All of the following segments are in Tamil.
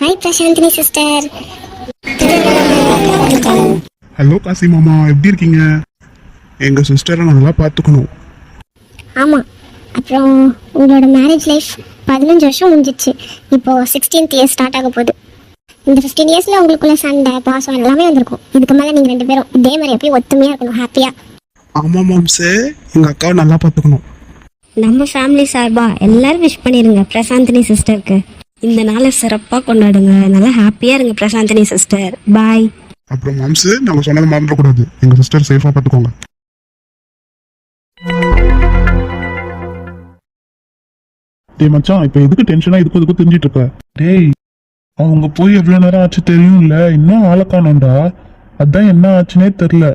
Hi Prashanthini sister hello Kasi மாமா எப்படி இருக்கீங்க? எங்க சிஸ்டரை நல்லா பார்த்துக்கணும். ஆமாம் அப்புறம் உங்களோட மேரேஜ் லைஃப் பதினஞ்சு வருஷம் முடிஞ்சிச்சு. இப்போ சிக்ஸ்டீன்த் இயர் ஸ்டார்ட் ஆக போகுது. இந்த ஃபிஃப்டீன் இயர்ஸில் உங்களுக்குள்ள சண்டை பாசம் எல்லாமே வந்திருக்கும். இதுக்கு மேலே நீங்கள் ரெண்டு பேரும் இதே மாதிரி எப்பயும் ஒத்துமையாக இருக்கணும் ஹாப்பியாக ஆமா மாம்சே எங்க அக்காவை நல்லா பார்த்துக்கணும். நம்ம ஃபேமிலி சார்பா எல்லாரும் விஷ் பண்ணிருங்க பிரசாந்தினி சிஸ்டருக்கு இந்த நாளை சிறப்பாக கொண்டாடுங்க. நல்லா ஹாப்பியாக இருங்க பிரசாந்தினி சிஸ்டர் பாய் அப்புறம் மாம்சு நாங்க சொன்னதை மறந்துடக்கூடாது. எங்க சிஸ்டர் சேஃபா பார்த்துக்கோங்க டேய் மச்சான் இப்ப எதுக்கு டென்ஷனா இதுக்கு இதுக்கு தெரிஞ்சிட்டு இருக்க? டேய் அவங்க போய் எவ்வளவு நேரம் ஆச்சு தெரியும்ல? இன்னும் ஆளை காணோம்டா. அதான் என்ன ஆச்சுனே தெரியல.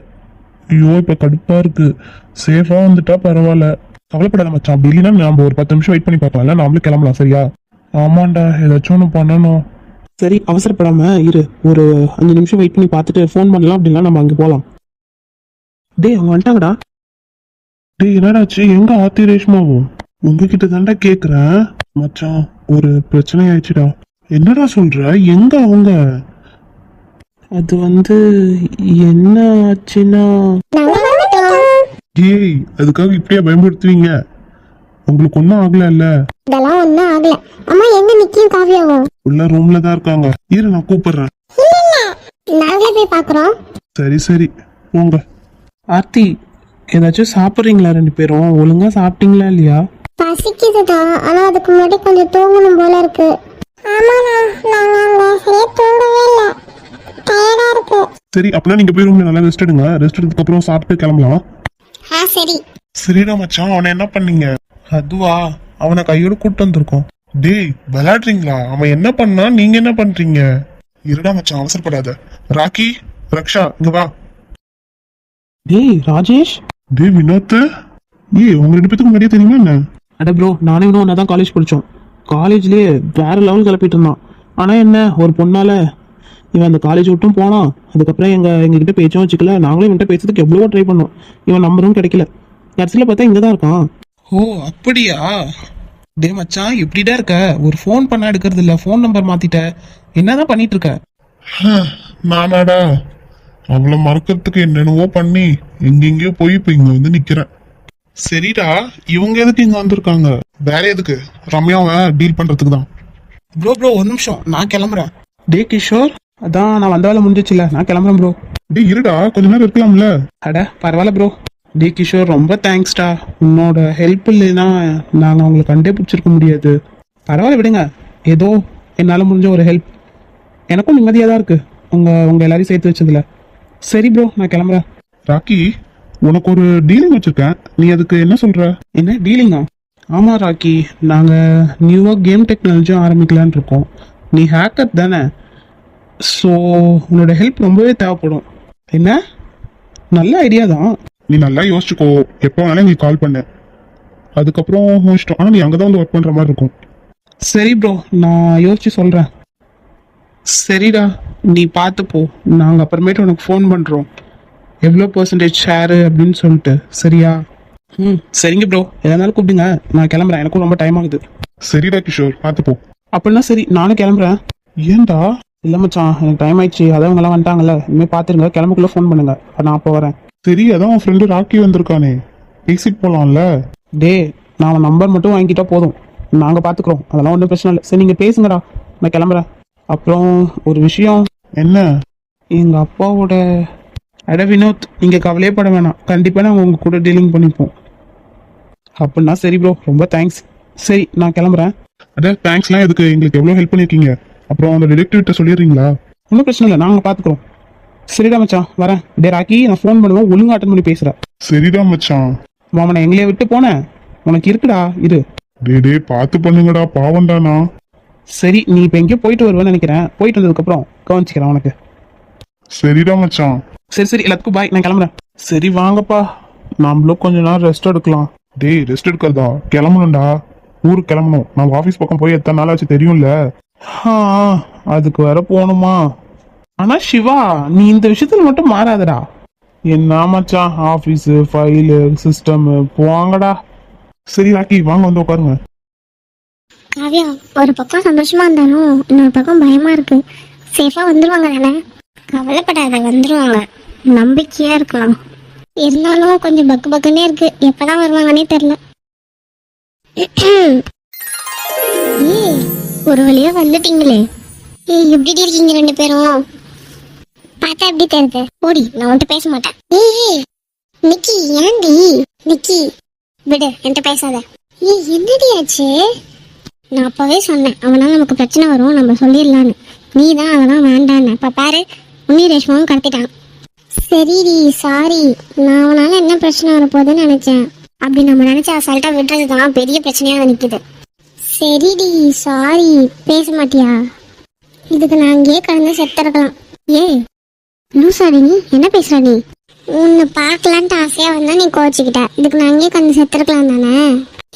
ஐயோ இப்ப கடுப்பா இருக்கு. சேஃபா வந்துட்டா பரவாயில்ல. கவலைப்படாத மச்சான் அப்படி இல்லைன்னா நம்ம ஒரு பத்து நிமிஷம் வெயிட் பண்ணி பார்க்கலாம்ல நாமளும் கிளம்பலாம் சரியா? ஆமாண்டா ஏதாச்சும் ஒன்று பண்ணணும். சரி அவசரப்படாம இரு. ஒரு அஞ்சு நிமிஷம் வெயிட் பண்ணி பார்த்துட்டு ஃபோன் பண்ணலாம் அப்படின்னா நம்ம அங்கே போகலாம் டேய் அவங்க வந்துட்டாங்கடா. டேய் என்னடாச்சு? எங்க ஆத்தி ரேஷ்மாவும்? உங்ககிட்ட தாண்டா கேக்குறேன். மச்சான் ஒரு பிரச்சனை ஆயிடுச்சுடா என்னடா சொல்ற? எங்க அவங்க? அது வந்து என்ன ஆச்சுன்னா? ஏய் அதுக்காக இப்படியா பயன்படுத்துவீங்க உங்களுக்கு ஒன்றும் ஆகல இல்ல இதெல்லாம் ஒன்றும் ஆகலை. அம்மா எங்கே நிற்கும் காவியாவும்? உள்ள ரூம்ல தான் இருக்காங்க. இரு நான் கூப்பிடுறேன். நாங்களே போய் பார்க்குறோம் சரி சரி. போங்க. ஆர்த்தி ஏதாச்சும் சாப்பிட்றீங்களா ரெண்டு பேரும்? ஒழுங்கா சாப்பிட்டீங்களா இல்லையா? பசிக்குது தான் ஆனால் அதுக்கு முன்னாடி கொஞ்சம் தூங்கணும் போல இருக்கு. ஆமாண்ணா நாங்கள் அங்கே தூங்கவே இல்லை. இருக்கு. சரி அப்படின்னா நீங்க போய் ரூம்ல நல்லா ரெஸ்ட் எடுங்க. ரெஸ்ட் எடுத்ததுக்கு அப்புறம் சாப்பிட்டு கிளம்பலாம். ஆ சரி. சரிடா மச்சான். அவனை என்ன பண்ணீங்க? அதுவா அவனை கையோட கூட்டு வந்திருக்கோம். டேய் விளையாடுறீங்களா? அவன் என்ன பண்ணா நீங்க என்ன பண்றீங்க? இருடா மச்சான் அவசரப்படாத. ராக்கி ரக்ஷா இங்க வா. டேய் ராஜேஷ்? டேய் வினோத் ஏய் உங்க ரெண்டு பேத்துக்கு முன்னாடியே தெரியுமா என்ன? அட ப்ரோ நானும் இன்னும் ஒன்றா தான் காலேஜ் படித்தோம் காலேஜ்லேயே வேற லெவல் கிளப்பிட்டு இருந்தான். ஆனால் என்ன ஒரு பொண்ணால இவன் அந்த காலேஜ் விட்டும் போனான். அதுக்கப்புறம் எங்கள் எங்ககிட்ட பேச்சும் வச்சுக்கல. நாங்களும் இவன்கிட்ட பேசுறதுக்கு எவ்வளவோ ட்ரை பண்ணோம். இவன் நம்பரும் கிடைக்கல. கடைசியில் பார்த்தா இங்கே தான் இருக்கான். ஓ அப்படியா? டே மச்சான் எப்படிடா இருக்க? ஒரு ஃபோன் பண்ண எடுக்கிறது இல்ல ஃபோன் நம்பர் மாத்திட்ட. என்னதான் பண்ணிட்டு இருக்க நானாடா. அவளை மறக்கிறதுக்கு என்னென்னவோ பண்ணி எங்கெங்கயோ போய் இப்ப இங்க வந்து நிக்கிறேன். சரிடா. இவங்க எதுக்கு இங்க வந்திருக்காங்க? வேற எதுக்கு? ரம்யாவை டீல் பண்றதுக்கு தான். ப்ரோ ப்ரோ ஒரு நிமிஷம். நான் கிளம்புறேன். டே கிஷோர். அதான் நான் வந்த வேலை முடிஞ்சிச்சுல. நான் கிளம்புறேன் ப்ரோ டேய் இருடா. கொஞ்ச நேரம் இருக்கலாம்ல. அட பரவாயில்ல ப்ரோ டே கிஷோர் ரொம்ப தேங்க்ஸ்டா உன்னோட ஹெல்ப் இல்லைன்னா நாங்கள் அவங்களை கண்டே பிடிச்சிருக்க முடியாது. பரவாயில்ல விடுங்க. ஏதோ என்னால் முடிஞ்ச ஒரு ஹெல்ப் எனக்கும் நிம்மதியாக தான் இருக்கு. உங்கள் உங்கள் எல்லாரையும் சேர்த்து வச்சதுல. சரி ப்ரோ நான் கிளம்புறேன். ராக்கி உனக்கு ஒரு டீலிங் வச்சிருக்கேன். நீ அதுக்கு என்ன சொல்ற? என்ன டீலிங்கா ஆமாம் ராக்கி. நாங்கள் நியூவாக கேம் டெக்னாலஜியும் ஆரம்பிக்கலான்னு இருக்கோம். நீ ஹேக்கர் தானே. ஸோ உன்னோட ஹெல்ப் ரொம்பவே தேவைப்படும். என்ன? நல்ல ஐடியா தான். நீ நல்லா யோசிச்சுக்கோ. எப்போ வேணாலும் எங்களுக்கு கால் பண்ணு. அதுக்கப்புறம் உன் இஷ்டம். ஆனா நீ அங்கதான் வந்து ஒர்க் பண்ற மாதிரி இருக்கும். சரி ப்ரோ நான் யோசிச்சு சொல்கிறேன் சரிடா. நீ பார்த்து போ. நாங்கள் அப்புறமேட்டு உனக்கு ஃபோன் பண்ணுறோம் எவ்வளோ பர்சன்டேஜ் ஷேரு அப்படின்னு சொல்லிட்டு. சரியா? ம் சரிங்க ப்ரோ எதனாலும் கூப்பிடுங்க. நான் கிளம்புறேன். எனக்கும் ரொம்ப டைம் ஆகுது. சரிடா கிஷோர். பார்த்து போ. அப்படின்னா சரி. நானும் கிளம்புறேன். ஏன்டா? இல்லை மச்சான். எனக்கு டைம் ஆயிடுச்சு. அதான் இவங்கெல்லாம் வந்துட்டாங்கல்ல. இனிமேல் பார்த்துருங்க. கிளம்புக்குள்ளே ஃபோன் பண்ணுங்க. நான் அப்போ வரேன். சரி அதான் உன் ஃப்ரெண்டு ராக்கி வந்திருக்கானே? பேசிட்டு போலாம்ல. டே நான் அவன் நம்பர் மட்டும் வாங்கிட்டா போதும். நாங்கள் பார்த்துக்குறோம் அதெல்லாம் ஒன்றும் பிரச்சனை இல்லை. சரி நீங்கள் பேசுங்கடா. நான் கிளம்புறேன். அப்புறம் ஒரு விஷயம். என்ன? எங்கள் அப்பாவோட அட வினோத் நீங்கள் கவலையே பட வேணாம். கண்டிப்பாக நாங்கள் உங்கள் கூட டீலிங் பண்ணிப்போம். அப்படின்னா சரி ப்ரோ ரொம்ப தேங்க்ஸ் சரி நான் கிளம்புறேன். அட தேங்க்ஸ்லாம் எதுக்கு? எங்களுக்கு எவ்வளோ ஹெல்ப் பண்ணிருக்கீங்க? அப்புறம் அந்த டிடெக்டிவ்கிட்ட சொல்லிடுறீங்களா? ஒன்றும் பிரச்சனை இல்லை. நாங்கள் பார்த்துக்குறோம் சரிடா மச்சான் வரேன். டே ராக்கி நான் ஃபோன் பண்ணுவேன் ஒழுங்கா அட்டன் பண்ணி பேசுகிறேன் சரிடா மச்சான். மாமனை எங்களையே விட்டு போனேன். உனக்கு இருக்குடா இரு. டே டே பார்த்து பண்ணுங்கடா பாவம்டானா சரி நீ இப்போ எங்கேயோ போயிட்டு வருவேன்னு நினைக்கிறேன். போயிட்டு வந்ததுக்கப்புறம் கவனிச்சிக்கிறேன் உனக்கு. சரிடா மச்சான். சரி சரி எல்லாத்துக்கும் பாய் நான் கிளம்புறேன். சரி வாங்கப்பா. நாமளும் கொஞ்ச நேரம் ரெஸ்ட் எடுக்கலாம். டேய் ரெஸ்ட் எடுக்கிறதா கிளம்பணும்டா. ஊருக்கு கிளம்பணும். நம்ம ஆஃபீஸ் பக்கம் போய் எத்தனை நாள் ஆச்சு தெரியும்ல? ஆ, அதுக்கு வேற போகணுமா? ஆனா சிவா நீ இந்த விஷயத்துல மட்டும் மாறாதடா. என்ன மச்சான் ஆஃபீஸு ஃபைலு சிஸ்டம் போவாங்கடா. சரி ராக்கி வாங்க வந்து உட்காருங்க. காவியா ஒரு பக்கம் சந்தோஷமா இருந்தாலும் இன்னொரு பக்கம் பயமா இருக்கு. சேஃபா வந்துருவாங்க தானே? கவலைப்படாத வந்துருவாங்க. நம்பிக்கையா இருக்கலாம். இருந்தாலும் கொஞ்சம் பக்கு பக்குன்னே இருக்கு. எப்பதான் வருவாங்கன்னே தெரியல. ஒரு வழியா வந்துட்டீங்களே. ஏய் எப்படி இருக்கீங்க ரெண்டு பேரும்? பார்த்தா எப்படி தெரியுது? ஓடி நான் உன்கிட்ட பேச மாட்டேன். ஏய் நிக்கி ஏன்டி? நிக்கி விடு என்கிட்ட பேசாத. ஏய் என்னடி ஆச்சு? நான் அப்பவே சொன்னேன் அவனால நமக்கு பிரச்சனை வரும் நம்ம சொல்லிடலான்னு. நீ தான் அதெல்லாம் வேண்டான்னு. இப்போ பாரு உன்னி ரேஷ்மாவும் கடத்திட்டான். சரிடி சாரி நான் அவனால என்ன பிரச்சனை வரப்போகுதுன்னு நினச்சேன். அப்படி நம்ம நினச்ச அசால்ட்டாக விடுறது தான் பெரிய பிரச்சனையாக நிற்கிது சரிடி சாரி பேச மாட்டியா? இதுக்கு நான் அங்கேயே கடந்து செத்துருக்கலாம் ஏய் லூசாடி நீ என்ன பேசுற நீ? உன்னை பார்க்கலான்ட்டு ஆசையா வந்தா நீ கோச்சிக்கிட்ட இதுக்கு நான் அங்கேயே கடந்து செத்துருக்கலாம் தானே?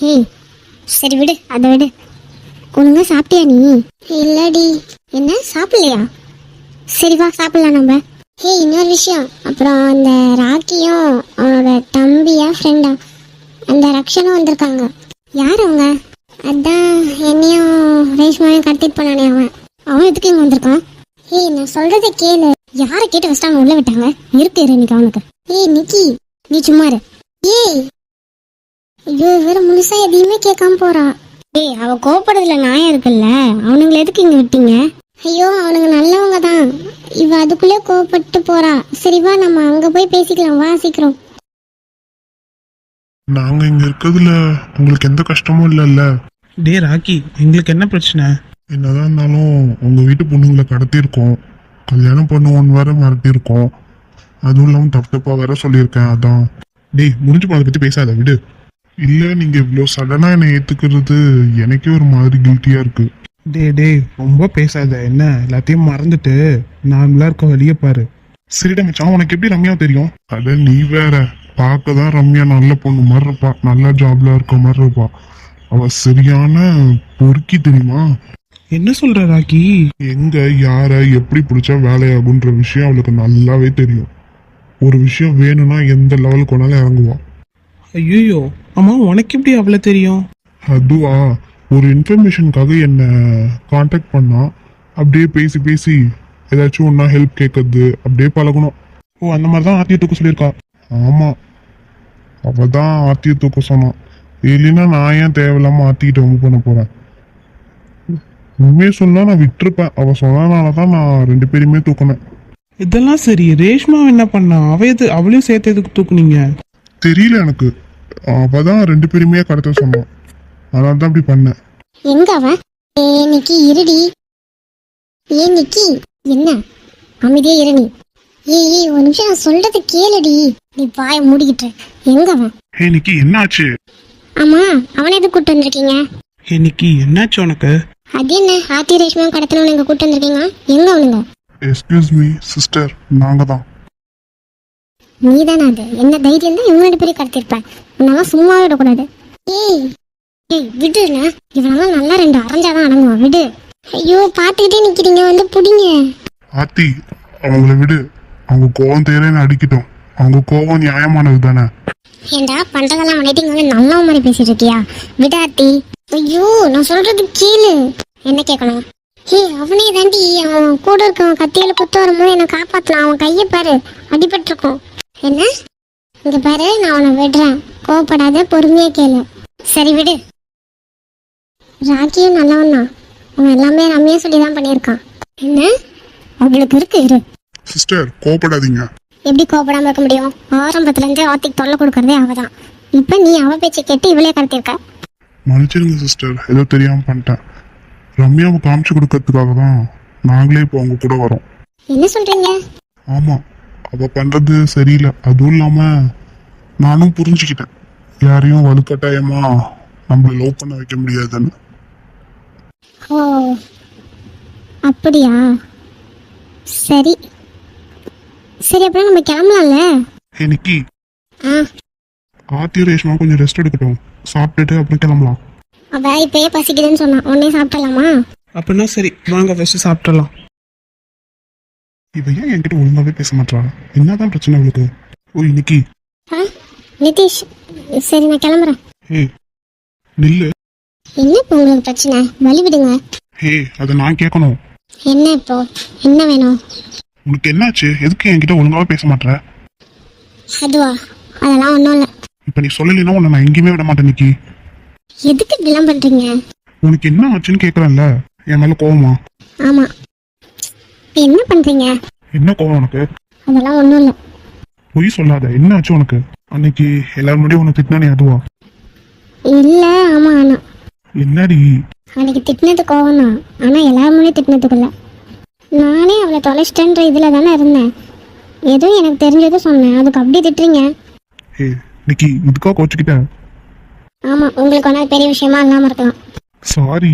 ஏய் சரி விடு அதை விடு. ஒழுங்கா சாப்பிட்டியா நீ? இல்லடி. என்ன சாப்பிடலையா? சரி வா சாப்பிடலாம் நம்ம. ஹே இன்னொரு விஷயம். அப்புறம் அந்த ராக்கியும் அவனோட தம்பியா ஃப்ரெண்டா அந்த ரக்ஷனும் வந்திருக்காங்க. யார் அவங்க? அதான் என்னையும் ரேஷ்மாவையும் கடத்திட்டு போனானே அவன். அவன் எதுக்கு இங்க வந்திருக்கான்? ஏய் நான் சொல்றதை கேளு. யாரை கேட்டு ஃபர்ஸ்ட் உள்ள விட்டாங்க? இருக்கு இரு இன்னைக்கு அவனுக்கு. ஏய் நிக்கி நீ சும்மா இரு. ஏய் ஐயோ வேற முழுசா எதையுமே கேட்காம போறா. ஏய் அவ கோபப்படுறதுல நியாயம் இருக்குல்ல? அவனுங்களை எதுக்கு இங்க விட்டீங்க? ஐயோ அவனுங்க நல்லவங்க தான். இவ அதுக்குள்ளே கோவப்பட்டு போறா. சரி வா நம்ம அங்க போய் பேசிக்கலாம். வா சீக்கிரம். நாங்க இங்க இருக்கிறதுல உங்களுக்கு எந்த கஷ்டமும் இல்லைல்ல? டே ராக்கி எங்களுக்கு என்ன பிரச்சனை? என்னதான் இருந்தாலும் உங்க வீட்டு பொண்ணுங்களை கடத்தியிருக்கோம். கல்யாணம் பண்ணுவோன்னு வேற மிரட்டியிருக்கோம். அதுவும் இல்லாமல் தப்பு தப்பாக வேற சொல்லியிருக்கேன் அதான். டேய் முடிஞ்சு போனதை பற்றி பேசாத விடு. இல்லை நீங்க இவ்வளோ சடனாக என்னை ஏத்துக்கிறது எனக்கே ஒரு மாதிரி கில்ட்டியா இருக்கு. டே டே ரொம்ப பேசாத என்ன? எல்லாத்தையும் மறந்துட்டு நார்மலா இருக்க வழிய பாரு. சரிடா மச்சான் உனக்கு எப்படி ரம்யா தெரியும்? அட நீ வேற. பார்க்க தான் ரம்யா நல்ல பொண்ணு மாதிரி இருப்பா. நல்ல ஜாப்ல இருக்க மாதிரி இருப்பா. அவ சரியான பொறுக்கி தெரியுமா? என்ன சொல்ற ராக்கி எங்க யார எப்படி பிடிச்சா வேலையாகுன்ற விஷயம் அவளுக்கு நல்லாவே தெரியும். ஒரு விஷயம் வேணும்னா எந்த லெவலுக்கு வேணாலும் இறங்குவா. ஐயோ ஆமா உனக்கு எப்படி அவ்வளவு தெரியும்? அதுவா? ஒரு இன்ஃபர்மேஷனுக்காக என்ன காண்டாக்ட் பண்ணா அப்படியே பேசி பேசி ஏதாச்சும் ஒன்றா ஹெல்ப் கேட்கறது அப்படியே பழகணும். ஓ அந்த மாதிரி தான் ஆத்திய தூக்க சொல்லியிருக்கா. ஆமா. அவ தான் ஆத்திய தூக்க சொன்னான். இல்லைன்னா நான் ஏன் தேவையில்லாம ஆத்திக்கிட்டு ரொம்ப பண்ண போறேன்? உண்மையை சொன்னா நான் விட்டுருப்பேன். அவ சொன்னனால தான் நான் ரெண்டு பேருமே தூக்கினேன். இதெல்லாம் சரி. ரேஷ்மா என்ன பண்ணா? அவ எது அவளையும் சேர்த்து எதுக்கு தூக்குனீங்க? தெரியல எனக்கு. அவ தான் ரெண்டு பேருமே கடத்த சொன்னான். அதனால தான் அப்படி பண்ணேன். எங்க அவன் ஏ நிக்கி இருடி. ஏ நிக்கி என்ன? அமைதியே இரு நீ. ஏய் ஏய் ஒரு நிமிஷம் நான் சொல்றதை கேளுடி. நீ வாய மூடிக்கிட்டு எங்க அவன் ஹே நிக்கி என்ன ஆச்சு ஆமா அவனை எதுக்கு கூட்டு வந்திருக்கீங்க? இன்னைக்கு என்னாச்சு உனக்கு? அது என்ன? ஆத்தி ரேஷ்மாவும் கடத்தினவனை இங்க கூட்டு வந்திருக்கீங்க எங்க அவனுங்க? எஸ்கியூஸ் மீ சிஸ்டர் நாங்க தான். நீ தானே அது? என்ன தைரியம் தான் இவங்க ரெண்டு பேரும் கடத்திருப்பேன் உன்னெல்லாம் சும்மாவே விடக்கூடாது. ஏய் ஏய் விடுண்ணா இவனெல்லாம் நல்லா ரெண்டு அரைஞ்சாதான் அடங்குவான். விடு. ஐயோ பார்த்துக்கிட்டே நிக்கிறீங்க. வந்து புடிங்க. ஆத்தி அவங்கள விடு. அவங்க கோவம் தேரேன்னு அடிக்கட்டும். அவங்க கோவம் நியாயமானது தானே? ஏண்டா பண்றதெல்லாம் பண்ணிட்டு இங்க வந்து நல்ல மாதிரி பேசிட்டு இருக்கியா? விடாத்தி ஐயோ நான் சொல்றது கேளு. என்ன கேட்கணும் ஏய் அவனே தாண்டி அவன் கூட இருக்கவன் கத்தியில குத்த வரும்போது என்ன காப்பாத்தலாம் அவன் கையை பாரு அடிபட்டிருக்கும். என்ன? இங்க பாரு நான் அவனை விடுறேன். கோவப்படாத பொறுமையா கேளு. சரி விடு. ராக்கியும் நல்லவன் தான். அவன் எல்லாமே ரம்யா சொல்லி தான் பண்ணியிருக்கான். என்ன? அவளுக்கு இருக்கு இரு. சிஸ்டர் கோவப்படாதீங்க. எப்படி கோபப்படாம இருக்க முடியும்? ஆரம்பத்துல இருந்தே ஆத்திக்கு தொல்லை கொடுக்கறதே அவதான். இப்ப நீ அவ பேச்சை கேட்டு இவளே கடத்திருக்க மன்னிச்சிருங்க சிஸ்டர் ஏதோ தெரியாம பண்ணிட்டேன். ரம்யாவை காமிச்சு கொடுக்கறதுக்காக தான் நாங்களே இப்போ அவங்க கூட வரோம். என்ன சொல்றீங்க? ஆமா அவ பண்றது சரியில்லை. அதுவும் இல்லாம நானும் புரிஞ்சுக்கிட்டேன். யாரையும் வலுக்கட்டாயமா நம்மள லவ் பண்ண வைக்க முடியாதுன்னு. ஓ அப்படியா? சரி. சரி அப்புறம் நம்ம கிளம்பலாம்ல? நிக்கி. ஆ. ஆத்திய ரேஷ்மா கொஞ்சம் ரெஸ்ட் எடுக்கட்டும். சாப்பிட்டுட்டு அப்புறம் கிளம்பலாம். அவ இப்பயே பசிக்குதுன்னு சொன்னான் உடனே சாப்பிடலாமா? அப்படின்னா சரி வாங்க ஃபர்ஸ்ட் சாப்பிடலாம். இவ ஏன் என்கிட்ட ஒழுங்காவே பேச மாட்டா என்னதான் பிரச்சனை அவளுக்கு நிக்கி ஆ நிதிஷ் சரி நான் கிளம்புறேன். ஏய் நில்லு. என்ன இப்போ உங்களுக்கு பிரச்சனை? வழி விடுங்க. ஹே அதை நான் கேட்கணும். என்ன இப்போ? என்ன வேணும்? உனக்கு என்னாச்சு? எதுக்கு என்கிட்ட ஒழுங்காவே பேச மாட்ற? அதுவா? அதெல்லாம் ஒன்றும் இல்லை. இப்போ நீ சொல்லலைன்னா உன்னை நான் எங்கேயுமே விட மாட்டேன் நிக்கி. எதுக்கு இப்படிலாம் பண்ணுறீங்க உனக்கு என்ன ஆச்சுன்னு கேட்குறேன்ல என் மேலே கோவமா? இப்போ என்ன பண்ணுறீங்க என்ன கோவம் உனக்கு? அதெல்லாம் ஒன்றும் இல்லை. பொய் சொல்லாத. என்ன ஆச்சு உனக்கு? அன்னைக்கு எல்லாரும் முன்னாடியும் உனக்கு திட்டினா அதுவா? இல்லை ஆமாம் ஆனால் என்னடி? அன்னைக்கு திட்டினது கோவம் தான் ஆனால் எல்லாரும் முன்னே திட்டினதுக்குள்ள. நானே அவளை தொலைச்சிட்டேன்ற இதில் தானே இருந்தேன். ஏதோ எனக்கு தெரிஞ்சதை சொன்னேன். அதுக்கு அப்படி திட்டுறீங்க? ஹே நிக்கி இதுக்கா கோச்சுக்கிட்ட. ஆமாம் உங்களுக்கு ஒன்றும் பெரிய விஷயமா இல்லாமல் இருக்கலாம் சாரி.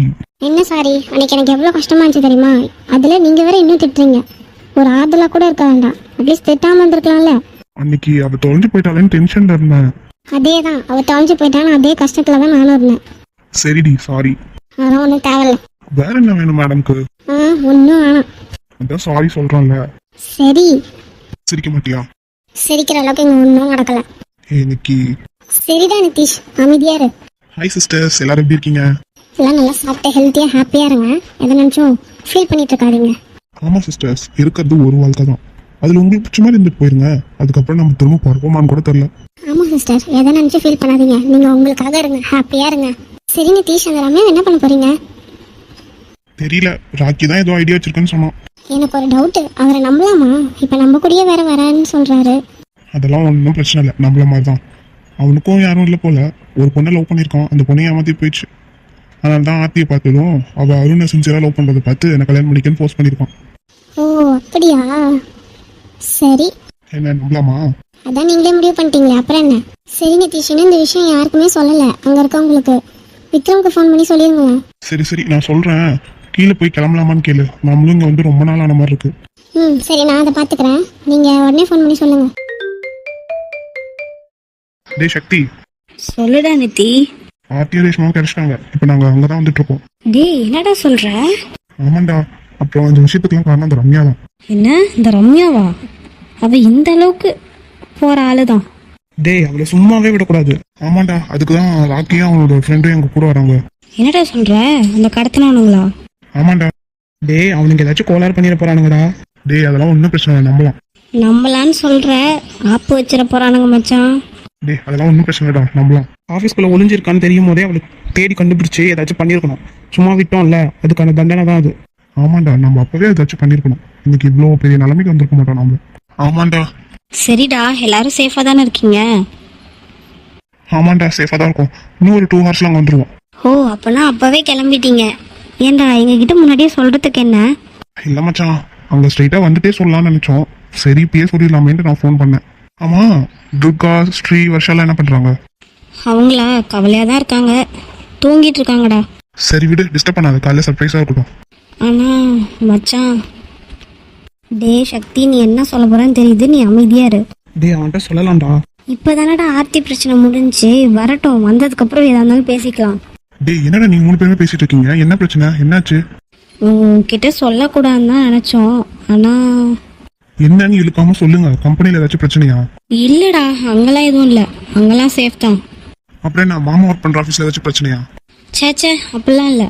என்ன சாரி? அன்னைக்கு எனக்கு எவ்வளோ கஷ்டமா இருந்துச்சு தெரியுமா? அதில் நீங்கள் வேற இன்னும் திட்டுறீங்க. ஒரு ஆறுதலாக கூட இருக்க வேண்டாம். அட்லீஸ்ட் திட்டாமல் இருந்திருக்கலாம்ல. அன்னைக்கு அவ தொலைஞ்சு போயிட்டாலேன்னு டென்ஷன்ல இருந்தேன். அதே தான் அவள் தொலைஞ்சு போயிட்டான்னு அதே கஷ்டத்தில் தான் நானும் இருந்தேன். சரிடி சாரி. அதெல்லாம் ஒன்றும் தேவையில்ல. வேற என்ன வேணும் மேடம்க்கு ஆ ஒன்றும் வேணாம். அதான் சாரி சொல்றேன்ல. சரி. சிரிக்க மாட்டியா? சிரிக்கிற அளவுக்கு இங்கே ஒன்றும் நடக்கலை. நிக்கி சரிதான் நிதிஷ். அமைதியாக இரு. ஹாய் சிஸ்டர்ஸ் எல்லாரும் எப்படி இருக்கீங்க? எல்லாம் நல்லா சாப்பிட்டு ஹெல்த்தியாக ஹாப்பியாக இருங்க. எதை நினச்சும் ஃபீல் பண்ணிட்டு இருக்காதீங்க. ஆமா சிஸ்டர்ஸ் இருக்கிறது ஒரு வாழ்க்கை தான். அதுல உங்களுக்கு பிடிச்ச மாதிரி இருந்துட்டு போயிருங்க. அதுக்கப்புறம் நம்ம திரும்ப பிறப்போமான்னு கூட தெரியல. ஆமாம் சிஸ்டர் எதை நினச்சும் ஃபீல் பண்ணாதீங்க. நீங்கள் உங்களுக்காக இருங்க. ஹாப்பியாக இருங்க. சரி நிதிஷ் அந்த ரம்யா என்ன பண்ண போறீங்க? தெரியல. ராக்கி தான் ஏதோ ஐடியா வச்சிருக்கேன்னு சொன்னான். எனக்கு ஒரு டவுட்டு அவரை நம்பலாமா? இப்போ நம்ம கூடயே வேற வரேன்னு சொல்கிறாரு அதெல்லாம் ஒன்றும் பிரச்சனை இல்லை. நம்மள மாதிரி தான் அவனுக்கும் யாரும் இல்லை போல. ஒரு பொண்ணை லவ் பண்ணியிருக்கான். அந்த பொண்ணை ஏமாத்தி போயிடுச்சு. அதனால தான் ஆர்த்தியை பார்த்ததும் அவள் அருணை சின்சியராக லவ் பண்ணுறதை பார்த்து என்னை கல்யாணம் பண்ணிக்கன்னு ஃபோர்ஸ் பண்ணியிருக்கான். ஓ அப்படியா? சரி. என்ன நம்பலாமா? அதான் நீங்களே முடிவு பண்ணிட்டீங்களே. அப்புறம் என்ன? சரி நிதிஷ் இன்னும் இந்த விஷயம் யாருக்குமே சொல்லலை. அங்கே இருக்கவங்களுக்கு. விக்ரம்க்கு ஃபோன் பண்ணி சொல்லிருங்களேன். சரி சரி நான் சொல்கிறேன் கீழே போய் கிளம்பலாமான்னு கேளு. நம்மளும் இங்கே வந்து ரொம்ப நாள் ஆன மாதிரி இருக்கு. ம் சரி நான் அதை பார்த்துக்கிறேன். நீங்கள் உடனே ஃபோன் பண்ணி சொல்லுங்கள் டே சக்தி. சொல்லுடா நித்தி. ஆர்த்தியும் ரேஷ்மாவும் கிடைச்சிட்டாங்க இப்போ நாங்கள் அங்கே தான் வந்துட்டு இருக்கோம் டேய் என்னடா சொல்ற? ஆமாண்டா. அப்புறம் இந்த விஷயத்துக்குலாம் காரணம் அந்த ரம்யா தான் என்ன? இந்த ரம்யாவா? அவ இந்த அளவுக்கு போற ஆளுதான். டேய் அவளை சும்மாவே விடக்கூடாது. ஆமாண்டா. அதுக்கு தான் ராக்கியும் அவனோட ஃப்ரெண்டும் எங்கள் கூட வராங்க. என்னடா சொல்ற? அந்த கடத்தினவனுங்களா? ஆமாண்டா. டேய் அவனுக்கு ஏதாச்சும் கோளாறு பண்ணிட போறானுங்கடா. டேய் அதெல்லாம் ஒன்றும் பிரச்சனை இல்லை நம்பலாம். நம்பலான்னு சொல்ற. ஆப்பு வச்சிட போறானுங்க மச்சான். டேய் அதெல்லாம் ஒன்றும் பிரச்சனை இல்லைடா நம்பலாம். ஆஃபீஸ்க்குள்ள ஒளிஞ்சிருக்கான்னு தெரியும் போதே அவளுக்கு தேடி கண்டுபிடிச்சு ஏதாச்சும் பண்ணியிருக்கணும். சும்மா விட்டோம்ல அதுக்கான தண்டனை தான் அது. ஆமாண்டா நம்ம அப்பவே ஏதாச்சும் பண்ணியிருக்கணும். இன்னைக்கு இவ்வளோ பெரிய நிலைமைக்கு வந்திருக்க மாட்டோம் நம்ம ஆமாண்டா. சரிடா எல்லாரும் சேஃபா தானே இருக்கீங்க? ஆமாண்டா சேஃபாக தான் இருக்கும். இன்னும் ஒரு டூ ஹவர்ஸ்ல அங்கே வந்துருவோம். ஓ அப்பனா அப்பவே கிளம்பிட்டீங்க. ஏன்டா எங்ககிட்ட முன்னாடியே சொல்றதுக்கு என்ன? இல்லை மச்சான் அங்கே ஸ்ட்ரைட்டாக வந்துட்டே சொல்லலாம்னு நினச்சோம். சரி இப்பயே சொல்லிடலாமேன்ட்டு நான் ஃபோன் பண்ணேன். ஆமாம் துர்கா ஸ்ரீ வர்ஷாலாம் என்ன பண்ணுறாங்க அவங்களா கவலையா தான் இருக்காங்க. தூங்கிட்டு இருக்காங்கடா சரி விடு டிஸ்டர்ப் பண்ணாத. காலையில் சர்ப்ரைஸாக இருக்கட்டும். ஆனா மச்சான் டே சக்தி நீ என்ன சொல்ல போறன்னு தெரியுது. நீ அமைதியா இரு. டேய் அவன்கிட்ட சொல்லலாம்டா. இப்பதானடா ஆர்த்தி பிரச்சனை முடிஞ்சுச்சு வரட்டும் வந்ததுக்கு அப்புறம் எதா இருந்தாலும் பேசிக்கலாம். டேய் என்னடா நீங்க மூணு பேருமே பேசிட்டு இருக்கீங்க? என்ன பிரச்சனை? என்னாச்சு? உங்ககிட்ட சொல்லக்கூடாதுன்னு தான் நினைச்சோம். ஆனா என்னன்னு இழுக்காம சொல்லுங்க. கம்பெனில ஏதாச்சும் பிரச்சனையா? இல்லடா அங்கெல்லாம் எதுவும் இல்லை. அங்கெல்லாம் சேஃப் தான். அப்புறம் என்ன மாமா ஒர்க் பண்ற ஆஃபீஸ்ல ஏதாச்சும் பிரச்சனையா? ச்சே ச்சே அப்படிலாம் இல்லை.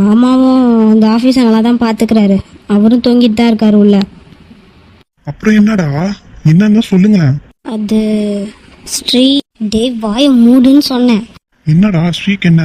மாமாவும் அந்த ஆஃபீஸை நல்லா தான் பார்த்துக்கிறாரு அவரும் தூங்கிட்டு தான் இருக்காரு உள்ள. அப்புறம் என்னடா? என்னன்னு சொல்லுங்களேன். அது ஸ்ரீ டே வாய மூடுன்னு சொன்னேன். என்னடா ஸ்ரீக்கு என்ன?